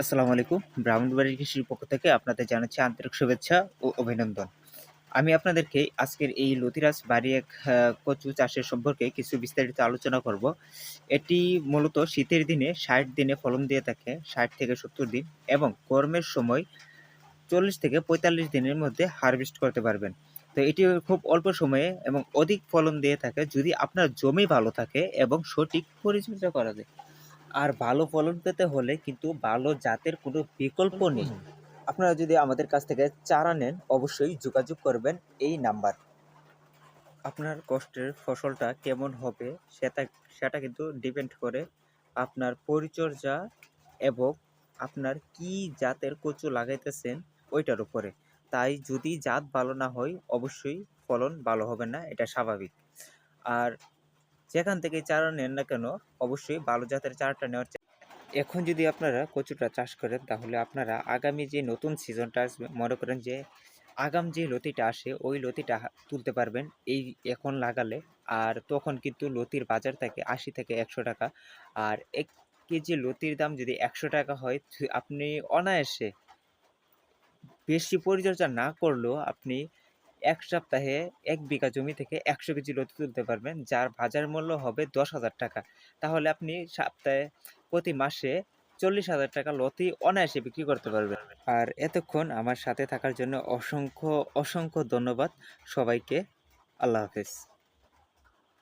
আসসালামু আলাইকুম। ব্রাহ্মণবাড়ির কৃষির পক্ষ থেকে আপনাদের জানাচ্ছি আন্তরিক শুভেচ্ছা ও অভিনন্দন। আমি আপনাদেরকে আজকের এই লতিরাজ বাড়ি এক কচু চাষের সম্পর্কে কিছু বিস্তারিত আলোচনা করব। এটি মূলত শীতের দিনে ষাট দিনে ফলন দিয়ে থাকে, ষাট থেকে সত্তর দিন, এবং গরমের সময় চল্লিশ থেকে পঁয়তাল্লিশ দিনের মধ্যে হারভেস্ট করতে পারবেন। তো এটি খুব অল্প সময়ে এবং অধিক ফলন দিয়ে থাকে যদি আপনার জমি ভালো থাকে এবং সঠিক পরিচর্যা করা যায়। আর ভালো ফলন পেতে হলে কিন্তু ভালো জাতের কোনো বিকল্প নেই। আপনারা যদি আমাদের কাছ থেকে চারা নেন, অবশ্যই যোগাযোগ করবেন এই নাম্বার। আপনার কষ্টের ফসলটা কেমন হবে সেটা সেটা কিন্তু ডিপেন্ড করে আপনার পরিচর্যা এবং আপনার কি জাতের কচু লাগাইতেছেন ওইটার উপরে। তাই যদি জাত ভালো না হয়, অবশ্যই ফলন ভালো হবে না, এটা স্বাভাবিক। আর যেখান থেকে চারা নেন না কেন, অবশ্যই ভালো জাতের চারাটা নেওয়ার এখন যদি আপনারা কচুটা চাষ করেন, তাহলে আপনারা আগামী যে নতুন সিজনটা আসবে, মনে করেন যে আগাম যে লতিটা আসে, ওই লতিটা তুলতে পারবেন। এই এখন লাগালে, আর তখন কিন্তু লতির বাজার থাকে আশি থেকে একশো টাকা। আর এক কেজি লতির দাম যদি একশো টাকা হয় আপনি অনায়াসে বেশি পরিচর্যা না করলেও আপনি এক সপ্তাহে এক বিঘা জমি থেকে একশো কেজি লতি তুলতে পারবেন, যার বাজার মূল্য হবে দশ হাজার টাকা। তাহলে আপনি সপ্তাহে প্রতি মাসে চল্লিশ হাজার টাকা লতি অনায়াসে বিক্রি করতে পারবেন। আর এতক্ষণ আমার সাথে থাকার জন্য অসংখ্য অসংখ্য ধন্যবাদ। সবাইকে আল্লাহ হাফেজ।